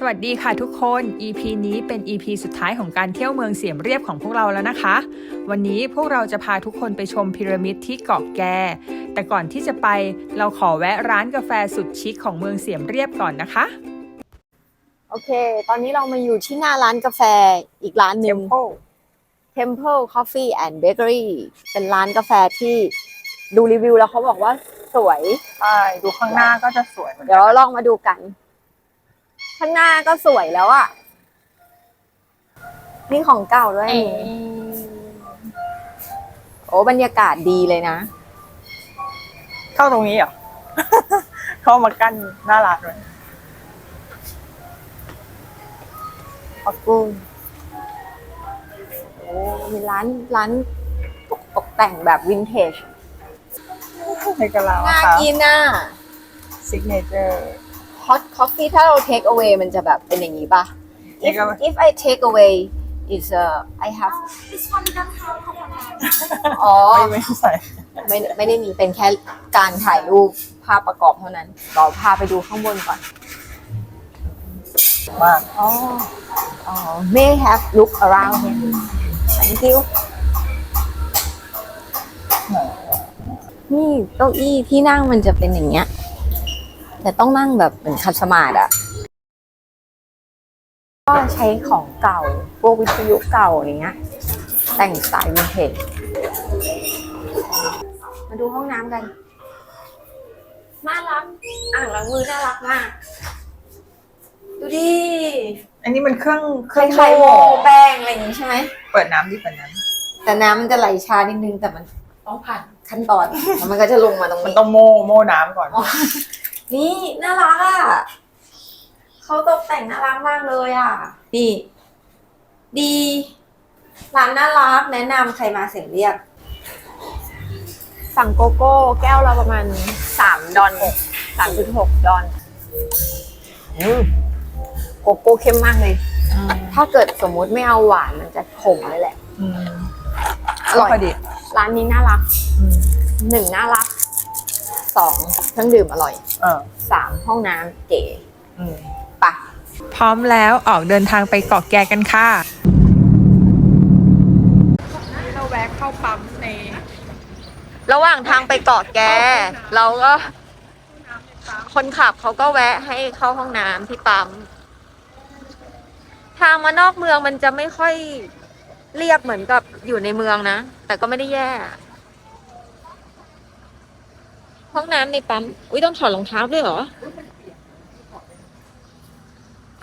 สวัสดีค่ะทุกคน EP นี้เป็น EP สุดท้ายของการเที่ยวเมืองเสียมเรียบของพวกเราแล้วนะคะ วันนี้พวกเราจะพาทุกคนไปชมพีระมิดที่เกาะแก แต่ก่อนที่จะไปเราขอแวะร้านกาแฟสุดชิคของเมืองเสียมเรียบก่อนนะคะ โอเค ตอนนี้เรามาอยู่ที่หน้าร้านกาแฟอีกร้านหนึ่ง Temple Coffee and Bakery เป็นร้านกาแฟที่ดูรีวิวแล้วเขาบอกว่าสวย ใช่ดูข้างหน้าก็จะสวยเดี๋ยวลองมาดูกัน ข้างหน้าก็สวยแล้วอะ่ะ นี่ของเก่าด้วยนี่โอ้บรรยากาศดีเลยนะ เข้าตรงนี้เหรอ เข้ามากั้นหน้าร้านเลยขอบคุณโอ้มีร้านร้านตกตกแต่งแบบวินเทจในกะลาน่าค่ะกินน่ะ ซิกเนเจอร์ hot coffee ถ้าเรา take away มันจะแบบเป็นอย่างนี้ป่ะ if Take away if I take away is uh I have อ๋อไม่ไม่ใส่ ไม่ไม่ได้มีเป็นแค่การถ่ายรูปภาพประกอบเท่านั้นเราพาไปดูข้างบนก่อน มาก อ๋อ อ๋อ may have look around here thank you นี่เก้าอี้ที่นั่งมันจะเป็นอย่างเงี้ย แต่ต้องนั่งแบบเหมือนคัสมาดอะก็ใช้ของเก่าพวกวิทยุเก่าอย่างเงี้ย แต่งสไตล์วินเทจมาดูห้องน้ำกันน่ารักอ่างล้างมือน่ารักมาก ดูดิอันนี้มันเครื่องเคครื่องล้ายๆโมโม่แป้งอะไรอย่างงี้ใช่ไหม เปิดน้ำดิเปิดน้แต่น้ำมันจะไหลช้านิดนึงแต่มันต้องผ่านขั้นตอนแล้วมันก็จะลงมาตรงำมันนี้ต้องโม่โม่น้ำก่อนอ๋อ นี่น่ารักอะเขาตกแต่งน่ารักมากเลยอะ นี่ ดีร้านน่ารักแนะนำใครมาเสียงเรียก สั่งโกโก้แก้วละประมาณสามดอนสามจุดหกดอนโกโก้เข้มมากเลย ถ้าเกิดสมมุติไม่เอาหวานมันจะขมเลยแหละอืมอร่อยพอดีร้านนี้น่ารักอืมหนึ่งน่ารัก สองเครื่องดื่มอร่อยเออสามห้องน้ำเก๋อืมปะพร้อมแล้วออกเดินทางไปเกาะแกกันค่ะ เราแวะเข้าปั๊มใน ระหว่างทางไปเกาะแก เราก็คนขับเขาก็แวะให้เข้าห้องน้ำที่ปั๊ม ทางมานอกเมืองมันจะไม่ค่อยเรียบเหมือนกับอยู่ในเมืองนะ แต่ก็ไม่ได้แย่ ห้องน้ำในปั๊ม อุ้ยต้องถอดรองเท้าด้วยเหรอ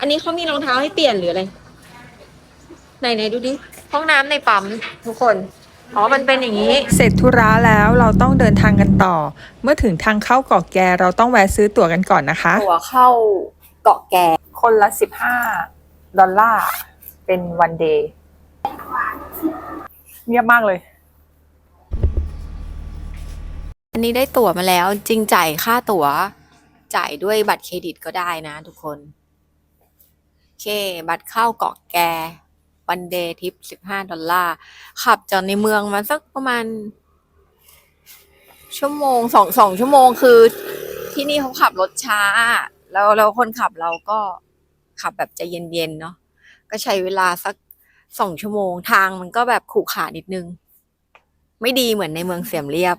อันนี้เขามีรองเท้าให้เปลี่ยนหรืออะไร ไหนไหนดูดิ ห้องน้ำในปั๊มทุกคน อ๋อ มันเป็นอย่างนี้ เสร็จธุระแล้วเราต้องเดินทางกันต่อ เมื่อถึงทางเข้าเกาะแกเราต้องแวะซื้อตั๋วกันก่อนนะคะ ตั๋วเข้าเกาะแกคนละสิบห้าดอลลาร์ เป็นวันเดย์เงียบมากเลย อันนี้ได้ตั๋วมาแล้วจริงจ่ายค่าตั๋ว จ่ายด้วยบัตรเครดิตก็ได้นะทุกคน โอเค บัตรเข้าเกาะแกวันเดย์ทิปสิบห้าดอลลาร์ ขับจากในเมืองมาสักประมาณ ชั่วโมงสองสองชั่วโมงคือ ที่นี่เขาขับรถช้า แล้วแล้วคนขับเราก็ขับแบบใจเย็นๆเนาะก็ใช้เวลาสักสองชั่วโมงทางมันก็แบบขรุขระนิดนึง ไม่ดีเหมือนในเมืองเสียมเรียบ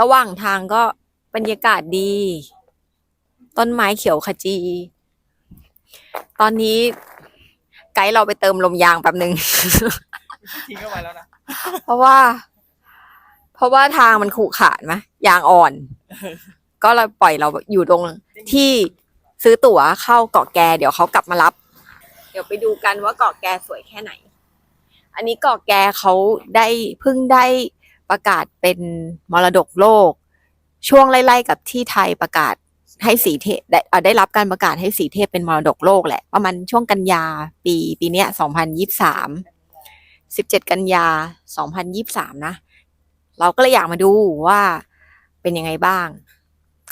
ระหว่างทางก็บรรยากาศดี ต้นไม้เขียวขจี ตอนนี้ไกด์เราไปเติมลมยางแป๊บหนึ่งทิ้งเอาไว้แล้วนะ เพราะว่า เพราะว่าทางมันขรุขระไหมยางอ่อน ก็เราปล่อยเราอยู่ตรงที่ซื้อตั๋วเข้าเกาะแก เดี๋ยวเขากลับมารับ เดี๋ยวไปดูกันว่าเกาะแกสวยแค่ไหน อันนี้เกาะแกเขาได้เพิ่งได้ ประกาศเป็นมรดกโลก ช่วงไล่ๆกับที่ไทยประกาศให้สีเทพได้เอ่อได้รับการประกาศให้สีเทพเป็นมรดกโลกแหละ ประมาณช่วงกันยาปีปีเนี้ยสองพันยี่สามสิบเจ็ดกันยาสองพันยี่สามนะ เราก็เลยอยากมาดูว่าเป็นยังไงบ้าง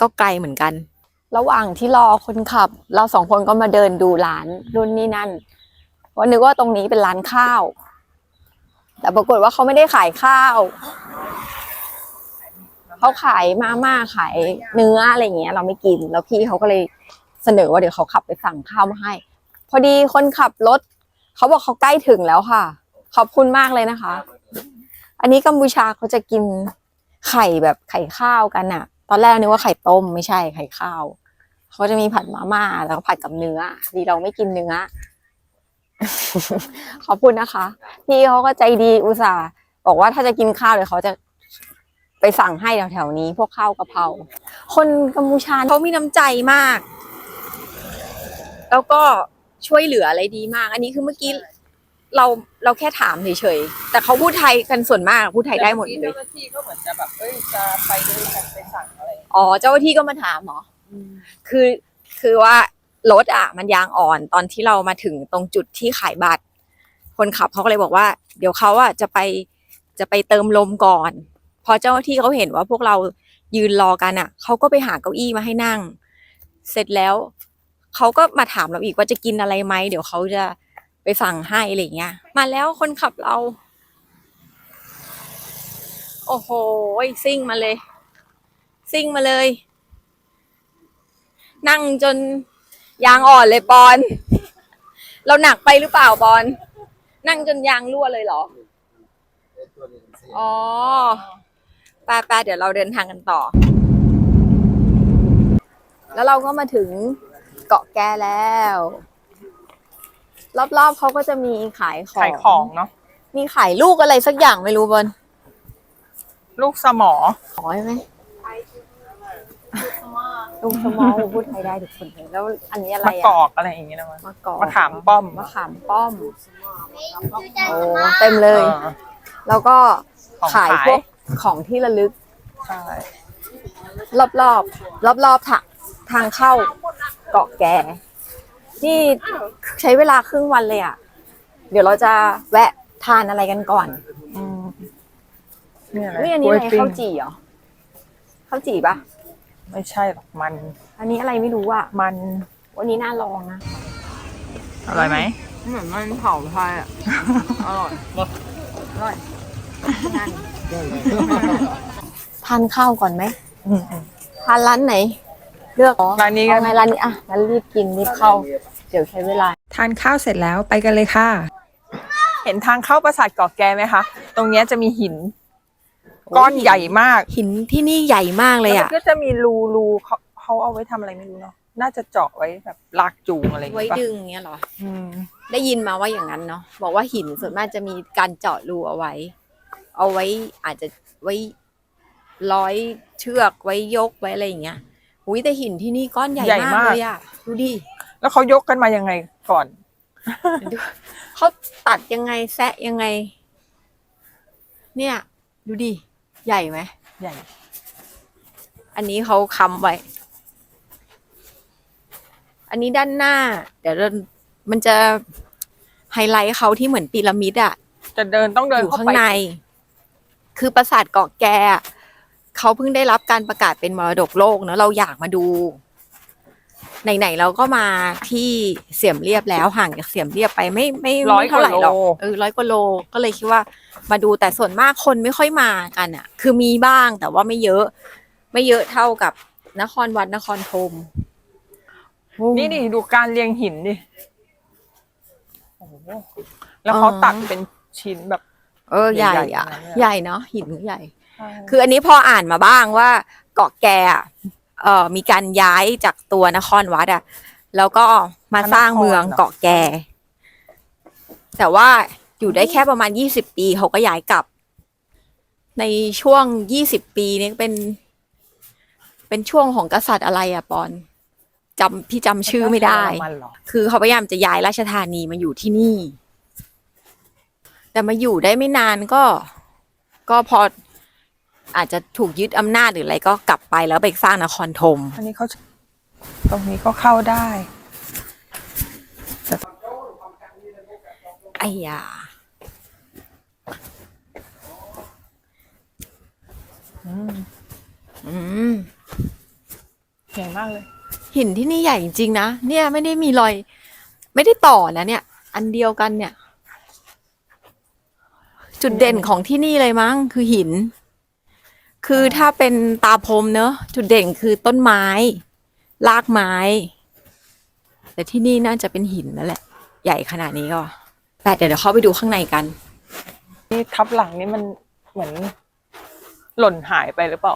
ก็ไกลเหมือนกัน ระหว่างที่รอคนขับ เราสองคนก็มาเดินดูร้านรุ่นนี่นั่นว่านึกว่าตรงนี้เป็นร้านข้าว แต่ปรากฏว่าเขาไม่ได้ขายข้าวเขาขายมาม่าขายเนื้ออะไรเงี้ย เราไม่กินแล้วพี่เขาก็เลยเสนอว่าเดี๋ยวเขาขับไปสั่งข้าวมาให้ พอดีคนขับรถเขาบอกเขาใกล้ถึงแล้วค่ะ ขอบคุณมากเลยนะคะ อันนี้กัมพูชาเขาจะกินไข่แบบไข่ข้าวกันอะตอนแรกนึกว่าไข่ต้มไม่ใช่ไข่ข้าวเขาจะมีผัดมาม่าแล้วก็ผัดกับเนื้อดีเราไม่กินเนื้อ ขอบคุณนะคะ พี่เขาก็ใจดีอุตส่าห์บอกว่าถ้าจะกินข้าวเดี๋ยวเขาจะไปสั่งให้แถวๆนี้ พวกข้าวกะเพราคนกัมพูชาเขามีน้ำใจมาก แล้วก็ช่วยเหลืออะไรดีมาก อันนี้คือเมื่อกี้เราเราแค่ถามเฉยๆแต่เขาพูดไทยกันส่วนมากพูดไทยได้หมดเลยเจ้าหน้าที่ก็เหมือนจะแบบเอ้ยจะไปด้วยกันไปสั่งอะไรอ๋อเจ้าหน้าที่ก็มาถามเหรออคือคือว่า รถอะมันยางอ่อนตอนที่เรามาถึงตรงจุดที่ขายบัตร คนขับเขาก็เลยบอกว่า เดี๋ยวเขาอะจะไปจะไปเติมลมก่อน พอเจ้าหน้าที่เขาเห็นว่าพวกเรายืนรอกันอะเขาก็ไปหาเก้าอี้มาให้นั่ง เสร็จแล้วเขาก็มาถามเราอีกว่าจะกินอะไรไหมเดี๋ยวเขาจะไปสั่งให้อะไรเงี้ย มาแล้วคนขับเรา โอ้โหซิ่งมาเลย ซิ่งมาเลย นั่งจน ยางอ่อนเลยปอน เราหนักไปหรือเปล่าปอน นั่งจนยางรั่วเลยเหรอ อ๋อไปไปเดี๋ยวเราเดินทางกันต่อ แล้วเราก็มาถึงเกาะแกแล้ว รอบๆเขาก็จะมีขายของ ขายของเนาะ มีขายลูกอะไรสักอย่างไม่รู้บน ลูกสมอขอใช่ไหม ลูกสมอพูดไทยได้ทุกคนเลยแล้วอันนี้อะไรมะกอะอกอะไรอย่างเงี้ยนะมันมะกอกมะขามป้อมมะขามป้อมโอ้เต็มเลย ออ แล้วก็ของขายขายพวกของที่ระลึก ใช่รอบรอบรอบรอบๆทางทางเข้าเกาะแกนี่ใช้เวลาครึ่งวันเลยอะ เดี๋ยวเราจะแวะทานอะไรกันก่อนอืมนี่อะไรนี่อันนี้อะไรกล้วยปิ้งข้าวจี่เหรอข้าวจี่ปะ ไม่ใช่หรอกมัน อันนี้อะไรไม่รู้อะ มันวันนี้น่าลองนะ อร่อยไหม เหมือนมันเผาไทยอะ อร่อย อร่อยนั่นทานข้าวก่อนไหมอืมอืมทานร้านไหน เลือกร้านนี้เอากันไงร้านนี้อะงั้นรีบกินรีบเข้า เดี๋ยวใช้เวลา ทานข้าวเสร็จแล้วไปกันเลยค่ะ เห็นทางเข้าปราสาทเกาะแกไหมคะ ตรงเนี้ยจะมีหิน ก้อนใหญ่มากหินที่นี่ใหญ่มากเลยแล้วอะ มันก็จะมีรูรูเขาเขาเอาไว้ทำอะไรไม่รู้เนาะน่าจะเจาะไว้แบบลากจูงอะไรอย่างไว้เงี้ยปะดึงเงี้ยเหรอ อืม ได้ยินมาว่าอย่างนั้นเนาะบอกว่าหินส่วนมากจะมีการเจาะรูเอาไว้ เอาไว้อาจจะไว้ร้อยเชือกไว้ยกไว้อะไรอย่างเงี้ยอุ้ยแต่หินที่นี่ก้อนใหญ่มากเลยอะดูดิแล้วเขายกกันมายังไงก่อน ดูเขาตัดยังไงแซะยังไง เนี่ย ดูดิ ใหญ่ไหม ใหญ่ อันนี้เขาค้ำไว้ อันนี้ด้านหน้า เดี๋ยวเรามันจะไฮไลท์เขาที่เหมือนพีระมิดอะจะเดินต้องเดินอยู่เข้าข้างไปใน คือปราสาทเกาะแกอะเขาเพิ่งได้รับการประกาศเป็นมรดกโลกเนอะเราอยากมาดู ไหนๆเราก็มาที่เสียมเรียบแล้วห่างจากเสียมเรียบไปไม่ไม่ร้อยไม่เท่าไหร่หรอกกว่าโลเออร้อยกว่าโลก็เลยคิดว่ามาดูแต่ส่วนมากคนไม่ค่อยมากันอะ คือมีบ้างแต่ว่าไม่เยอะ ไม่เยอะเท่ากับนครวัดนครธมนี่นี่ดูการเรียงหินดิโอ้โหแล้วเขาตัดเป็นชิ้นแบบ เออใหญ่ใหญ่อะๆนะเนี่ยใหญ่เนาะหินใหญ่ คืคือออันนี้พออ่านมาบ้างว่าเกาะแกอะ เอ่อมีการย้ายจากตัวนครวัดอะแล้วก็มาสร้างเมืองเกาะแกแต่ว่าอยู่ได้แค่ประมาณยี่สิบปีเขาก็ย้ายกลับ ในช่วงยี่สิบปีนี้เป็น เป็นช่วงของกษัตริย์อะไรอะปอนจำพี่จำชื่อไม่ได้มันเหรอคือเขาพยายามจะย้ายราชธานีมาอยู่ที่นี่ แต่มาอยู่ได้ไม่นานก็ ก็พอ อาจจะถูกยึดอำนาจหรืออะไรก็กลับไปแล้วไปสร้างนครธมอันนี้เขาตรงนี้ก็เข้าได้ไอ้ยาอืมอืมใหญ่มากเลย หินที่นี่ใหญ่จริงๆนะเนี่ยไม่ได้มีรอย ไม่ได้ต่อนะเนี่ย อันเดียวกันเนี่ย จุดเด่นของที่นี่เลยมั้งคือหิน คือถ้าเป็นตาพรมเนอะจุดเด่นคือต้นไม้ รากไม้ แต่ที่นี่น่าจะเป็นหินนั่นแหละ ใหญ่ขนาดนี้ก็แต่เดี๋ยวเดี๋ยวเข้าไปดูข้างในกัน นี่ทับหลังนี่มันเหมือน หล่นหายไปหรือเปล่า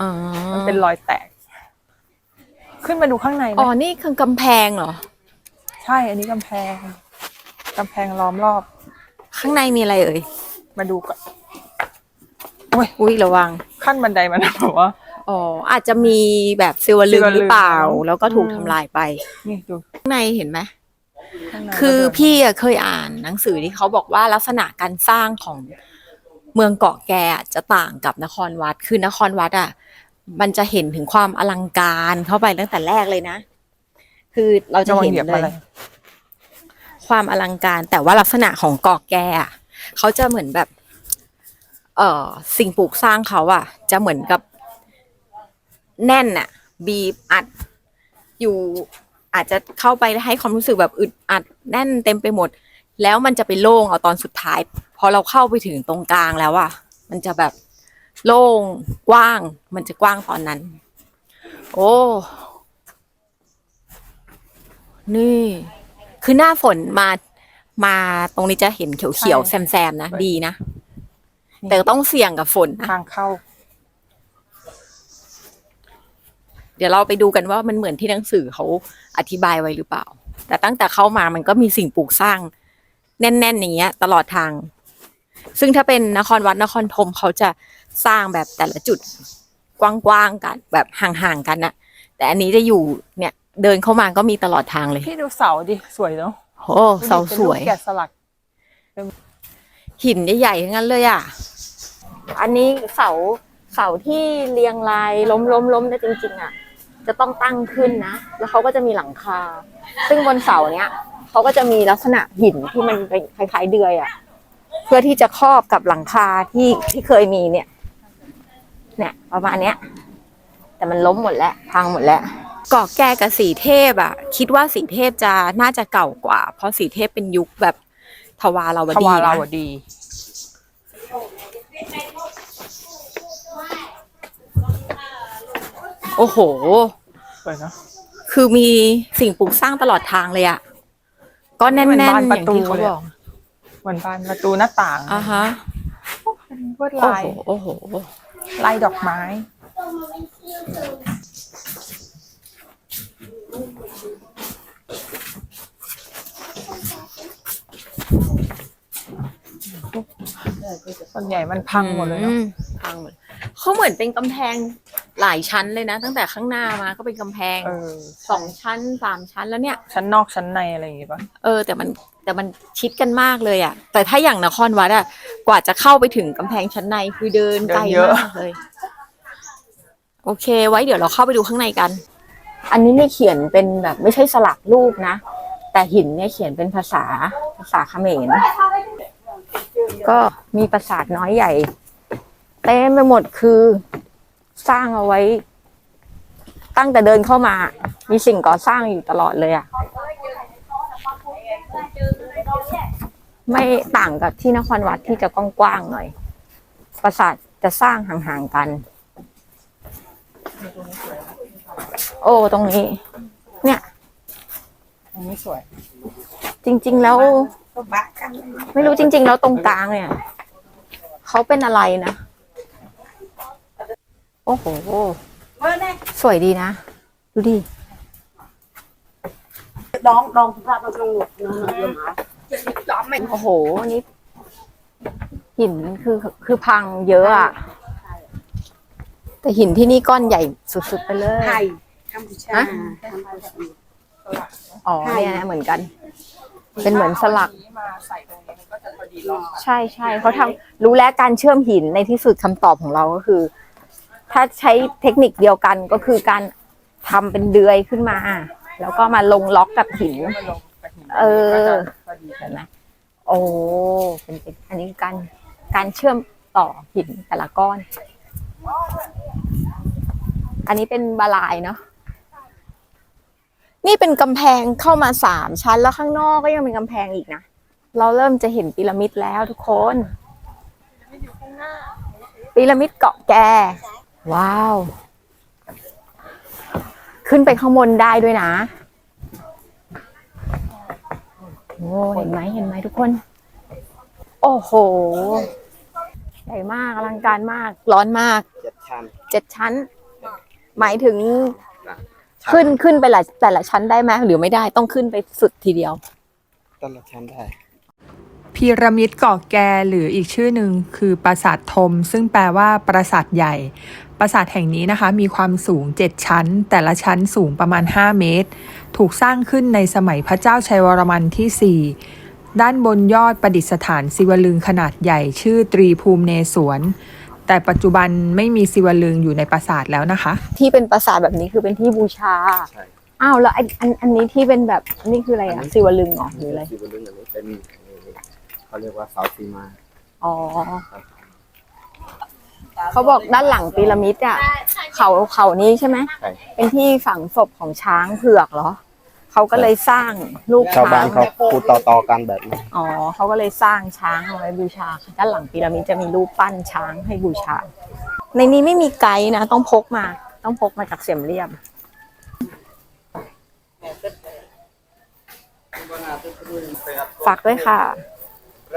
อ๋อมันเป็นรอยแตก ขึ้นมาดูข้างในไหมอ๋อนี่คือกำแพงเหรอ ใช่ อันนี้กำแพงกำแพงล้อมรอบ ข้างในมีอะไรเอ่ย มาดูก่อน อุ้ยระวัง ขั้นบันไดมันแบบว่า อ๋ออาจจะมีแบบซิลวลึงซิลวลึงหรือเปล่า แล้วก็ถูกอืมทำลายไป นี่ดูข้างในเห็นไหม ข้างในคือก็เดินพี่อะเคยอ่านหนังสือที่เขาบอกว่าลักษณะการสร้างของเมืองเกาะแกอะจะต่างกับนครวัด คือนครวัดอะ มันจะเห็นถึงความอลังการเข้าไปตั้งแต่แรกเลยนะ คือเราจะระวังเห็นเหยียบเลอะยไรความอลังการแต่ว่าลักษณะของเกาะแกอะเขาจะเหมือนแบบ เอ่อสิ่งปลูกสร้างเขาอะจะเหมือนกับแน่นอะบีบอัดอยู่อาจจะเข้าไปแล้วให้ความรู้สึกแบบอึดอัดแน่นเต็มไปหมด แล้วมันจะไปโล่งเอาตอนสุดท้าย พอเราเข้าไปถึงตรงกลางแล้วอะมันจะแบบโล่งกว้าง มันจะกว้างตอนนั้น โอ้นี่ คือหน้าฝนมามาตรงนี้จะเห็นเขียวๆใช่แซมๆนะ ดีนะ แต่ต้องเสี่ยงกับฝนนะทางเข้า เดี๋ยวเราไปดูกันว่ามันเหมือนที่หนังสือเขาอธิบายไว้หรือเปล่า แต่ตั้งแต่เข้ามามันก็มีสิ่งปลูกสร้าง แน่น ๆ อย่างเงี้ย ตลอดทาง ซึ่งถ้าเป็นนครวัดนครธมเขาจะสร้างแบบแต่ละจุดกว้างๆกัน แบบห่างๆกันนะแต่อันนี้จะอยู่เนี่ย เดินเข้ามาก็มีตลอดทางเลยพี่ดูเสาดิสวยเนาะโอ้เสาสวยเป็นรูปแกะสลักหินใหญ่ๆทั้งนั้นเลยอะ อันนี้เสาเสาที่เรียงรายล้มล้มล้มแต่จริง ๆ อะ จะต้องตั้งขึ้นนะ แล้วเขาก็จะมีหลังคา ซึ่งบนเสาเนี้ยเขาก็จะมีลักษณะหินที่มันเป็นคล้าย ๆ เดือยอะ เพื่อที่จะครอบกับหลังคาที่ที่เคยมีเนี่ย เนี่ยประมาณเนี้ย แต่มันล้มหมดแล้วพังหมดแล้วเกาะแก่กับสีเทพอะ คิดว่าสีเทพจะน่าจะเก่ากว่า เพราะสีเทพเป็นยุคแบบทวาราวทดีวารานะ โอ้โห สวยเนาะคือมีสิ่งปลูกสร้างตลอดทางเลยอะก็แน่นเหมือนๆบานอประย่างตูที่เขาเลยบอะอกเหมือนบานประตูหน้าต่างอ่าฮะเป็นลวดโอ้ลายโหโอ้โหลายดอกไม้ ส่วนใหญ่มันพังหมดเลยเนาะอืมพังหมดเขาเหมือนเป็นกำแพง หลายชั้นเลยนะ ตั้งแต่ข้างหน้ามาก็เป็นกำแพงเออสองชั้นสามชั้นแล้วเนี่ย ชั้นนอกชั้นในอะไรอย่างงี้ปะเออ แต่มันแต่มันชิดกันมากเลยอะแต่ถ้าอย่างนครวัดอะกว่าจะเข้าไปถึงกำแพงชั้นในคือเดินไกลมากเลย โอเค ไว้เดี๋ยวเราเข้าไปดูข้างในกัน อันนี้ไม่เขียนเป็นแบบไม่ใช่สลักรูปนะ แต่หินเนี่ยเขียนเป็นภาษาภาษาเขมร ก็มีปราสาทน้อยใหญ่เต็มไปหมดคือ สร้างเอาไว้ ตั้งแต่เดินเข้ามา มีสิ่งก่อสร้างอยู่ตลอดเลยอะไม่ต่างกับที่นครวัดที่จะกว้างๆหน่อย ปราสาทจะสร้างห่างๆกัน โอ้ตรงนี้ เนี่ยอันนี้สวย จริง ๆ แล้ว ไม่รู้จริง ๆ แล้วตรงกลางเนี่ยเขาเป็นอะไรนะ โอ้โหสวยดีนะ ดูดิ đón đón ra vào trong ngục nó nó โอ้โหอันนี้หินคือคือพังเยอะอะแต่หินที่นี่ก้อนใหญ่สุดๆไปเลย hay Campuchia Hả? อ๋อเนี่ยนะเหมือนกัน เป็นเหมือนสลัก มาใส่ตรงนี้มันก็จะพอดีรอบใช่ใช่เขาทำรู้แล้วการเชื่อมหินในที่สุดคำตอบของเราก็คือ ถ้าใช้เทคนิคเดียวกันก็คือการทำเป็นเดือยขึ้นมา แล้วก็มาลงล็อกกับหินมันลงกับหินเออก็จะพอดีกัเห็นนไหมโอ้เป็นเป็นอันนี้คือการการเชื่อมต่อหินแต่ละก้อน อันนี้เป็นบาลายเนาะนี่เป็นกำแพงเข้ามาสามชั้นแล้วข้างนอกก็ยังเป็นกำแพงอีกนะ เราเริ่มจะเห็นพีระมิดแล้วทุกคน พีระมิดเกาะแก ว้าว ขึ้นไปข้างบนได้ด้วยนะอ้เห็นไหมเห็นไหมทุกคน โอ้โห ใหญ่มากอลังการมาก ร้อนมาก เจ็ดชั้นเจ็ดชั้น หมายถึงชั้ขึ้นขึ้นไปหลายแต่ละชั้นได้ไหมหรือไม่ได้ต้องขึ้นไปสุดทีเดียวต้นละชั้นได้พีระมิดเกาะแกหรืออีกชื่อหนึ่งคือปราสาทธมซึ่งแปลว่าปราสาทใหญ่ ปราสาทแห่งนี้นะคะ มีความสูง 7 ชั้น แต่ละชั้นสูงประมาณ 5 เมตร ถูกสร้างขึ้นในสมัยพระเจ้าชัยวรมันที่ 4 ด้านบนยอดประดิษฐานศิวลึงขนาดใหญ่ชื่อตรีภูมิเนศวรแต่ปัจจุบันไม่มีศิวลึงอยู่ในปราสาทแล้วนะคะ ที่เป็นปราสาทแบบนี้คือเป็นที่บูชาใช่อ้าวแล้วไอ้อันอันนี้ที่เป็นแบบนี่คืออะไรอะศิวลึงเหรอหรืออะไรสีบนเรื่องอันนี้เป็นเขาเรียกว่าเสาสีมาอ๋อ เขาบอกด้านหลังพีระมิดอะเขาเขานี้ใช่ไหมใช่เป็นที่ฝังศพของช้างเผือกเหรอเขาก็เลยสร้างรูปชาวช้าบ้านงเขาพูดต่อๆกันแบบนี้อ๋อเขาก็เลยสร้างช้างเอาไว้บูชา ด้านหลังพีระมิดจะมีรูปปั้นช้างให้บูชา ในนี้ไม่มีไกด์นะ ต้องพกมา ต้องพกมาจากเสียมเรียบ ฝากด้วยค่ะไป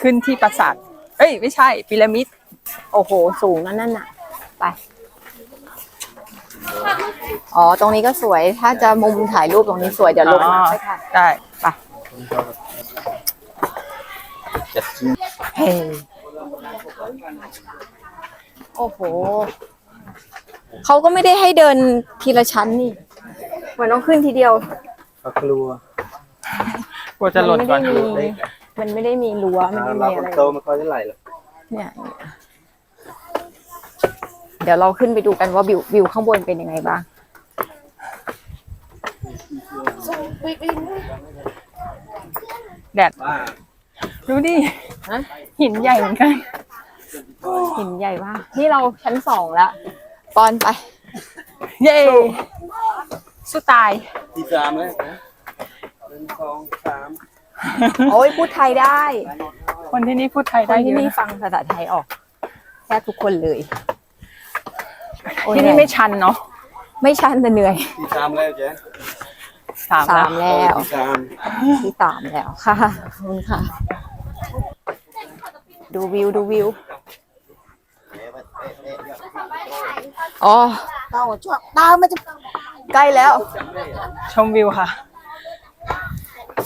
ขึ้นที่ปราสาท เอ้ย ไม่ใช่พีระมิด โอ้โห สูงนั่นนั่นน่ะ ไป อ๋อ ตรงนี้ก็สวย ถ้าจะมุมถ่ายรูปตรงนี้สวย เดี๋ยวลงมาไม่ทันได้ ไปเจ็ดชิ้นเฮ้โอ้โห เขาก็ไม่ได้ให้เดินทีละชั้นนี่ เหมือนต้องขึ้นทีเดียวเขากลัว กลัวจะหล่นก่อน มันไม่ได้มี มันไม่ได้มีรั้วมันไม่เรามีคอะนไร โตไม่ค่อยได้ไหลหรอกเนี่ย เดี๋ยวเราขึ้นไปดูกันว่าวิววิวข้างบนเป็นยังไงบ้างแดดว่าดูดิฮะหินใหญ่เหมือนกัน หินใหญ่มากนี่เราชั้นสองแล้วปอนไป เย้สู้ตายที่สามเลยนะ หนึ่งสองสามโอ้ยพูดไทยได้ คนที่นี่พูดไทยคได้นเยที่อะนี่นะฟังภาษาไทยออกแค่ทุกคนเลยโอ้ยที่นี่ไม่ชันเนาะไม่ชันแต่เหนื่อยที่สามแล้วเจ๊สามสาแล้วมแล้ว ที่สามที่สามแล้วค่ะขอบคุณค่ะ ดูวิวดูวิวอ๋อ tao ở chỗ tao mới chụp ใกล้แล้ว ชมวิวค่ะ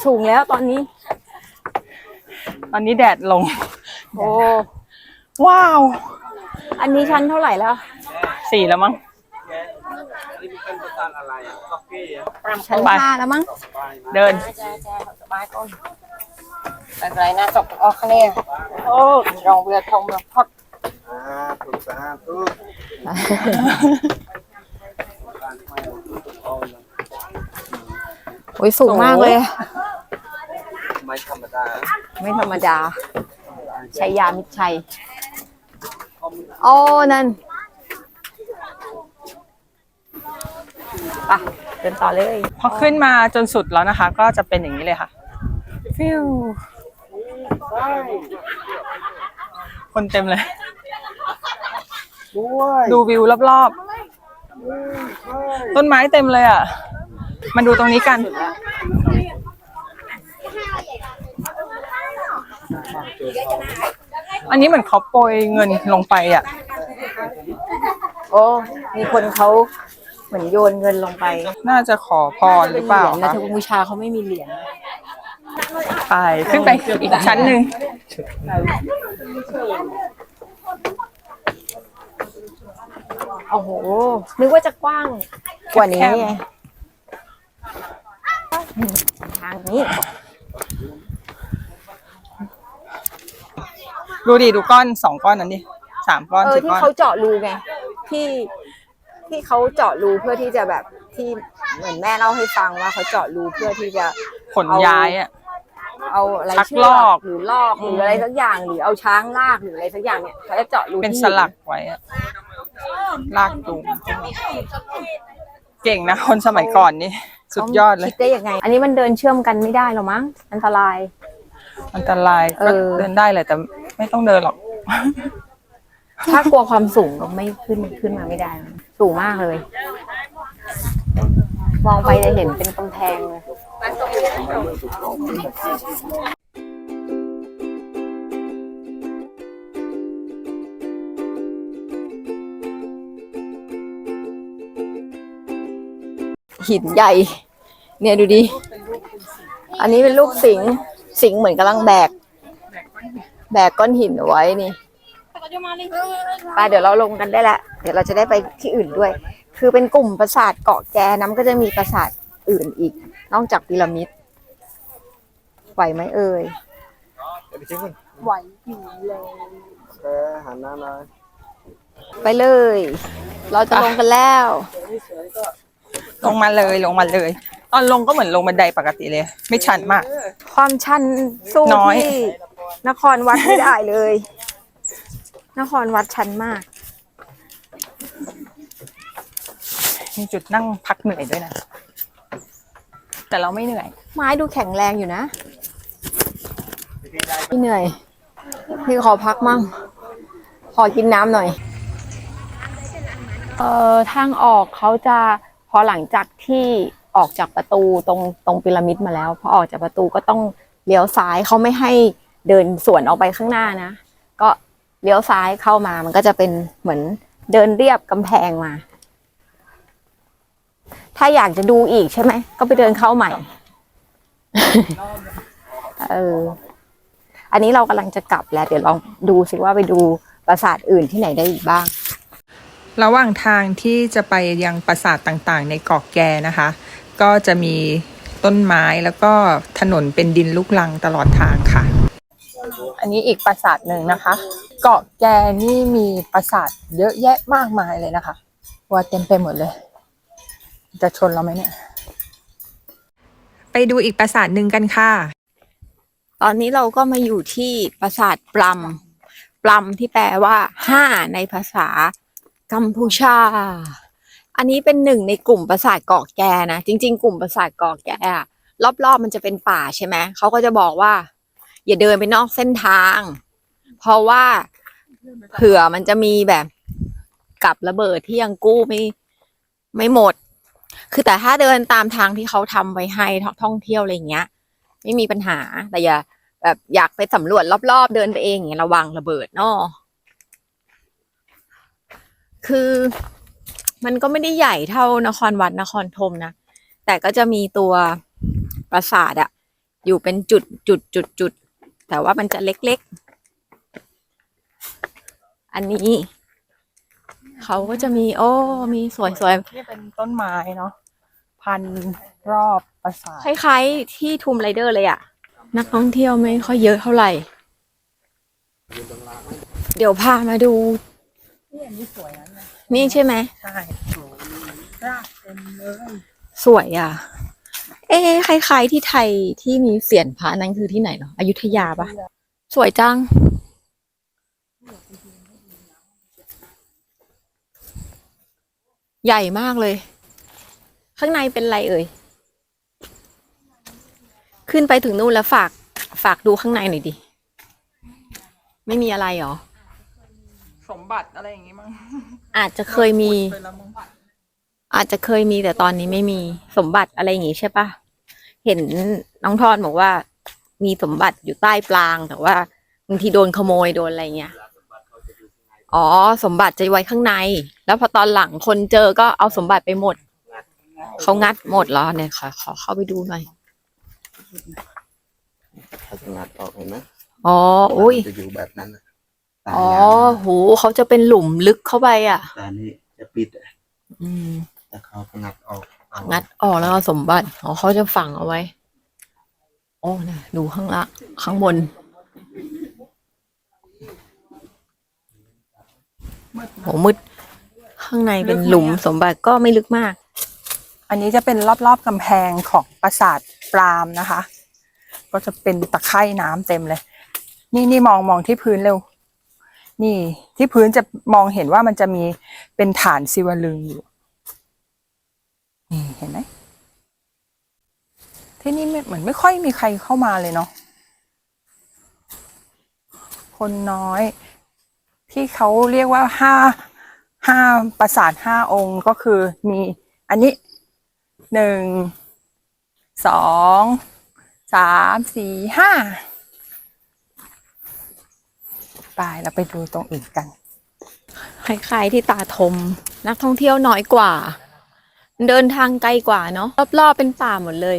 สูงแล้วตอนนี้ ตอนนี้แดดลง โอ้ว้าว อันนี้ชั้นเท่าไหร่แล้ว สี่แล้วมั้งนี่เป็นภาษาอะไรอะคอฟฟี่อะชั้นไปห้าแล้วมั้งเดินอะไรนะจบออกเนี่ยโอ้รองเรือทองเรือพอดอ่าถูกสาธุโอ้ยสูงมากเลยไม่ธรรมดา ไม่ธรรมดาชัยยามิตรชัยอ๋อนั่นไปเดินต่อเลย พอขึ้นมาจนสุดแล้วนะคะ ก็จะเป็นอย่างนี้เลยค่ะ ฟิวคนเต็มเลยด้วยดูวิวรอบๆ ต้นไม้เต็มเลยอะมาดูตรงนี้กัน อันนี้เหมือนเขาโปรยเงินลงไปอะ โอ้ มีคนเขาเหมือนโยนเงินลงไปน่าจะขอพรหรือเปล่าหรียญนะคะเทวบูชาเขาไม่มีเหรียญ ไปขึ้นไปอีกชั้นหนึ่งโอ้โห นึกว่าจะกว้างกว่านี้ไงทางนี้ ดูดิดูก้อนสองก้อนนั้นดิสามก้อนเออสี่ที่ก้อน เขาเจาะรูไงที่ที่เขาเจาะรูเพื่อที่จะแบบที่เหมือนแม่เล่าให้ฟังว่าเขาเจาะรูเพื่อที่จะ ขนย้ายอะ เอาอะไรชักเชืลอกหรือลอกหรืออะไรสักอย่างหรือเอาช้างลากหรืออะไรสักอย่างเนี่ยเขาจะเจาะรูเป็นที่สลักไว้อะลากจูงเก่งนะคนสมัยก่อนนี่ สุดยอดเลยคิดได้ยังไง อันนี้มันเดินเชื่อมกันไม่ได้หรอมั้งอันตราย อันตรายก็เออเดินได้แหละแต่ ไม่ต้องเดินหรอก ถ้ากลัวความสูงก็ไม่ขึ้นขึ้นมาไม่ได้ สูงมากเลย มองไปจะเห็นเป็นกำแพงเลยหินใหญ่ เนี่ยดูดิ อันนี้เป็นลูกสิงห์สิงห์เหมือนกำลังแบก แบกก้อนหินเอาไว้นี่ไปเดี๋ยวเราลงกันได้ละ เดี๋ยวเราจะได้ไปที่อื่นด้วย คือเป็นกลุ่มปราสาทเกาะแกน้ำก็จะมีปราสาทอื่นอีก นอกจากพีระมิดไหวไหมเอ่ยไหวอยู่เลยเออหันหน้ามาไปเลย เราจะลงกันแล้ว ลงมาเลยลงมาเลย ตอนลงก็เหมือนลงบันไดปกติเลย ไม่ชันมาก ความชันสู้น้อยที่ นครวัดไม่ได้เลย นครวัดชันมาก มีจุดนั่งพักเหนื่อยด้วยนะ แต่เราไม่เหนื่อย ไม้ดูแข็งแรงอยู่นะพี่เหนื่อย พี่ขอพักมั่ง ขอกินน้ำหน่อย เอ่อทางออกเขาจะพอหลังจากที่ออกจากประตูตรงตรงพีระมิดมาแล้วพอออกจากประตูก็ต้องเลี้ยวซ้ายเขาไม่ให้ เดินสวนออกไปข้างหน้านะ ก็เลี้ยวซ้ายเข้ามามันก็จะเป็นเหมือนเดินเรียบกำแพงมา ถ้าอยากจะดูอีกใช่ไหม ก็ไปเดินเข้าใหม่ เออ อันนี้เรากำลังจะกลับแล้ว เดี๋ยวลองดูสิว่าไปดูปราสาทอื่นที่ไหนได้อีกบ้าง ระหว่างทางที่จะไปยังปราสาทต่างๆ ในเกาะแกนะคะ ก็จะมีต้นไม้แล้วก็ถนนเป็นดินลูกลังตลอดทางค่ะ อันนี้อีกปราสาทหนึ่งนะคะ เกาะแกนี่มีปราสาทเยอะแยะมากมายเลยนะคะ ว่าเต็มไปหมดเลย จะชนเราไหมเนี่ย ไปดูอีกปราสาทหนึ่งกันค่ะ ตอนนี้เราก็มาอยู่ที่ปราสาทปลัมปลัมที่แปลว่าห้าในภาษากัมพูชา อันนี้เป็นหนึ่งในกลุ่มปราสาทเกาะแกนะ จริง ๆ กลุ่มปราสาทเกาะแกอะรอบๆมันจะเป็นป่าใช่ไหมเขาก็จะบอกว่า อย่าเดินไปนอกเส้นทาง เพราะว่าเผื่อมันจะมีแบบกับระเบิดที่ยังกู้ไม่ไม่หมด คือแต่ถ้าเดินตามทางที่เขาทำไว้ให้ท่องเที่ยวอะไรอย่างเงี้ย ไม่มีปัญหาแต่อย่าแบบอยากไปสำรวจรอบๆ เดินไปเองอย่างเงี้ยระวังระเบิดเนาะคือมันก็ไม่ได้ใหญ่เท่านครวัดนครธมนะ แต่ก็จะมีตัวปราสาทอะอยู่เป็นจุดจุดจุดจุด แต่ว่ามันจะเล็กๆ อันนี้ เขาก็จะมีโอ้ มีสวยนี่เป็นต้นไม้เนาะพันรอบปราสาทๆคล้าย ๆ ที่ทูมไรเดอร์เลยอะนักท่องเที่ยวไม่ค่อยเยอะเท่าไหร่ เดี๋ยวพามาดู นี่ใช่ไหมใช่สวยอะเอ๊ะคล้าย ๆ ที่ไทยที่มีเสียนพระนั้นคือที่ไหนเหรออยุธยาปะสวยจัง ใหญ่มากเลย ข้างในเป็นอะไรเอ่ย ขึ้นไปถึงนู่นแล้วฝาก ฝากดูข้างในหน่อยดิ ไม่มีอะไรเหรอ สมบัติอะไรอย่างงี้มั้ง อาจจะเคยมีไปแล้วมั้งอาจจะเคยมีแต่ตอนนี้ไม่มีสมบัติอะไรอย่างงี้ใช่ปะ เห็นน้องทอนบอกว่า มีสมบัติอยู่ใต้ปลางแต่ว่าบางทีโดนขโมยโดนอะไรเงี้ยอ๋อ สมบัติจะไว้ข้างใน แล้วพอตอนหลังคนเจอก็เอาสมบัติไปหมดเขางัดหมดแล้วเนี่ยขอขอเข้าไปดูหน่อยเขาจะงัดออกเห็นไหมอ๋ออุ้ยจะอยู่แบบนั้นน่ะตาอ๋อยาวโหเขาจะเป็นหลุมลึกเข้าไปอะแต่อันนี้จะปิดอะอืมแต่เขาก็งัดออกเอา งัดออกแล้วเอาสมบัติอ๋อเขาจะฝังเอาไว้โอ้นะดูข้างล่างข้างบนโหมืดข้างในเป็นหลุมสมบัติก็ไม่ลึกมาก อันนี้จะเป็นรอบๆกำแพงของปราสาทปรามนะคะ ก็จะเป็นตะไคร่น้ำเต็มเลย นี่นี่มองมองที่พื้นเร็ว นี่ที่พื้นจะมองเห็นว่ามันจะมีเป็นฐานศิวลึงอยู่ นี่เห็นไหมที่นี่เหมือนไม่ค่อยมีใครเข้ามาเลยเนาะคนน้อย ที่เขาเรียกว่าห้าห้าปราสาทห้าองค์ก็คือมีอันนี้หนึ่งสองสามสี่ห้าไปเราไปดูตรงอื่นกันคล้ายๆที่ตาทมนักท่องเที่ยวน้อยกว่า เดินทางไกลกว่าเนาะรอบๆเป็นป่าหมดเลย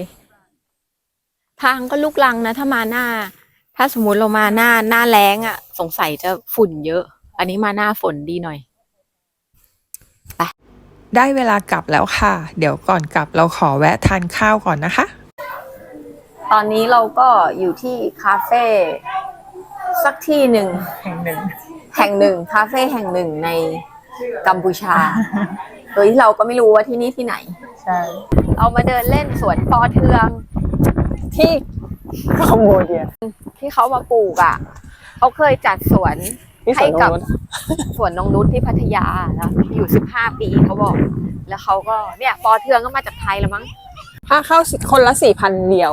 ทางก็ลุกลังนะ ถ้ามาหน้า ถ้าสมมุติเรามาหน้าหน้าแล้งอะ่ะ สงสัยจะฝุ่นเยอะ อันนี้มาหน้าฝนดีหน่อยได้เวลากลับแล้วค่ะ เดี๋ยวก่อนกลับเราขอแวะทานข้าวก่อนนะคะ ตอนนี้เราก็อยู่ที่คาเฟ่สักที่หนึ่งแห่งหนึ่ง แห่งหนึ่งคาเฟ่แห่งหนึ่งในกัมพูชา โดยที่เราก็ไม่รู้ว่าที่นี่ที่ไหน ใช่เรามาเดินเล่นสวนปอเทือง ที่คอมโบเดียที่เขามาปลูกอะเขาเคยจัดสวนที่สวนให้กับนงนุชสวนนงนุชที่พัทยาแล้วอยู่สิบห้าปีเขาบอก แล้วเขาก็เนี่ยปอเทืองก็มาจากไทยแล้วมั้งค่าเข้าคนละสี่พันเดียว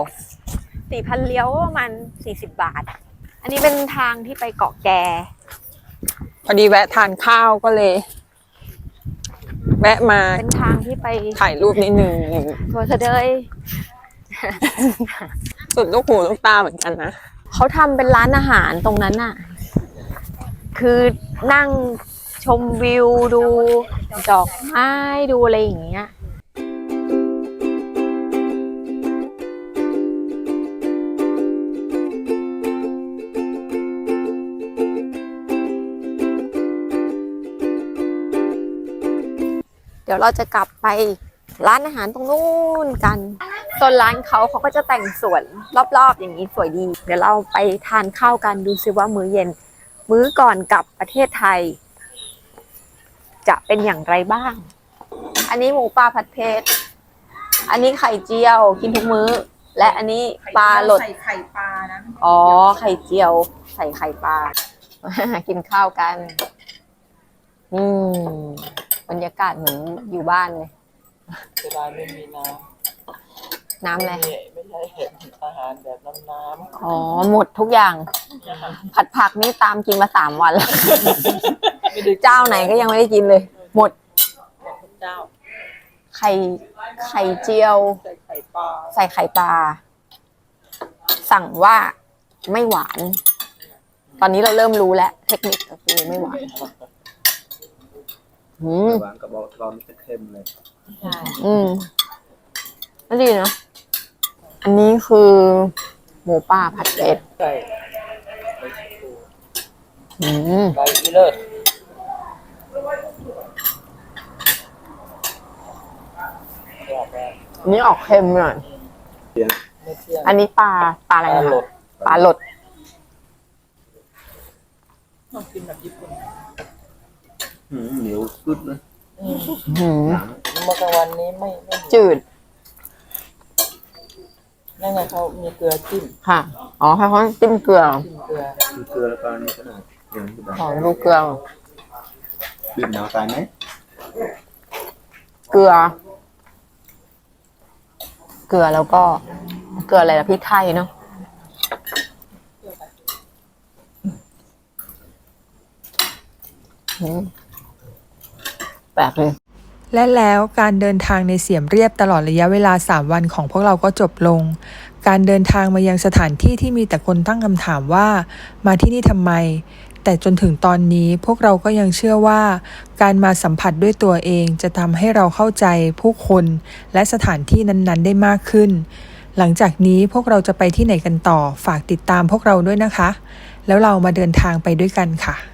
สี่พันเลี้ยวก็ประมาณสี่สิบบาท อันนี้เป็นทางที่ไปเกาะแก พอดีแวะทานข้าวก็เลย แวะมาเป็นทางที่ไปถ่ายรูปนิดนึงสวนสะเดยสุดลูกหูลูกตาเหมือนกันนะเขาทำเป็นร้านอาหารตรงนั้นน่ะ คือนั่งชมวิวดูดอกไม้ดูอะไรอย่างเงี้ย ดี๋ยวเราจะกลับไปร้านอาหารตรงนู้นกันโซนร้านเขาเขาก็จะแต่งสวนรอบๆ อย่างนี้สวยดี เดี๋ยวเราไปทานข้าวกันดูซิว่ามื้อเย็น มื้อก่อนกลับประเทศไทย จะเป็นอย่างไรบ้าง อันนี้หมูปลาผัดเผ็ดอันนี้ไข่เจียวกินทุกมื้อ และอันนี้ปลาหลดใส่ไข่ปลานะอ๋อไข่เจียว ใส่ไข่ปลากินข้าวกันอืม บรรยากาศเหมือนอยู่บ้านเลยเวลาไม่มีน้น้ำำอะไรไม่ไม่ใช่เห็ดอาหารแบบน้ำน้อ๋อหมดทุกอย่างผัดผักนี่ตามกินมาสามวันแล้วเจ้าไหนก็ยังไม่ได้กินเลย หมดำเจ้าไข่ไข่เจียว ใส่ไข่ปลาใส่ไข่ปลา สั่งว่าไม่หวาน ตอนนี้เราเริ่มรู้แล้ว เทคนิคก็คือไม่หวาน อืมหวานกับบอกร้อนจะเค็มเลยอืมก็ดีเนาะอันนี้คือหมูป่าผัดเผ็ดใส่อืมใบอีเลิศอันนี้ออกเค็มหน่อยไม่เที่ยงอันนี้ปลาปลาอะไรปลานะหลดปลาหลด ต้องกินแบบญี่ปุ่นหืม เหนียวกึดเลยหืมเมื่อกลางวันนี้ไม่ไม่จืด นั่นไงเขามีเกลือจิ้มค่ะ อ๋อให้เขาจิ้มเกลือ จิ้มเกลือมีเกลือแล้วก็อันนี้ขนาดอย่างนี้แบบหอมดูเกลือ ดื่มน้ำตายไหมเกลือ เกลือแล้วก็ เกลืออะไรล่ะพริกไทยเนาะ อืม แปลกเลย และแล้วการเดินทางในเสียมเรียบตลอดระยะเวลา 3 วันของพวกเราก็จบลง การเดินทางมายังสถานที่ที่มีแต่คนตั้งคำถามว่า มาที่นี่ทำไม แต่จนถึงตอนนี้พวกเราก็ยังเชื่อว่า การมาสัมผัสด้วยตัวเองจะทำให้เราเข้าใจผู้คนและสถานที่นั้นๆ ได้มากขึ้น หลังจากนี้พวกเราจะไปที่ไหนกันต่อฝากติดตามพวกเราด้วยนะคะ แล้วเรามาเดินทางไปด้วยกันค่ะ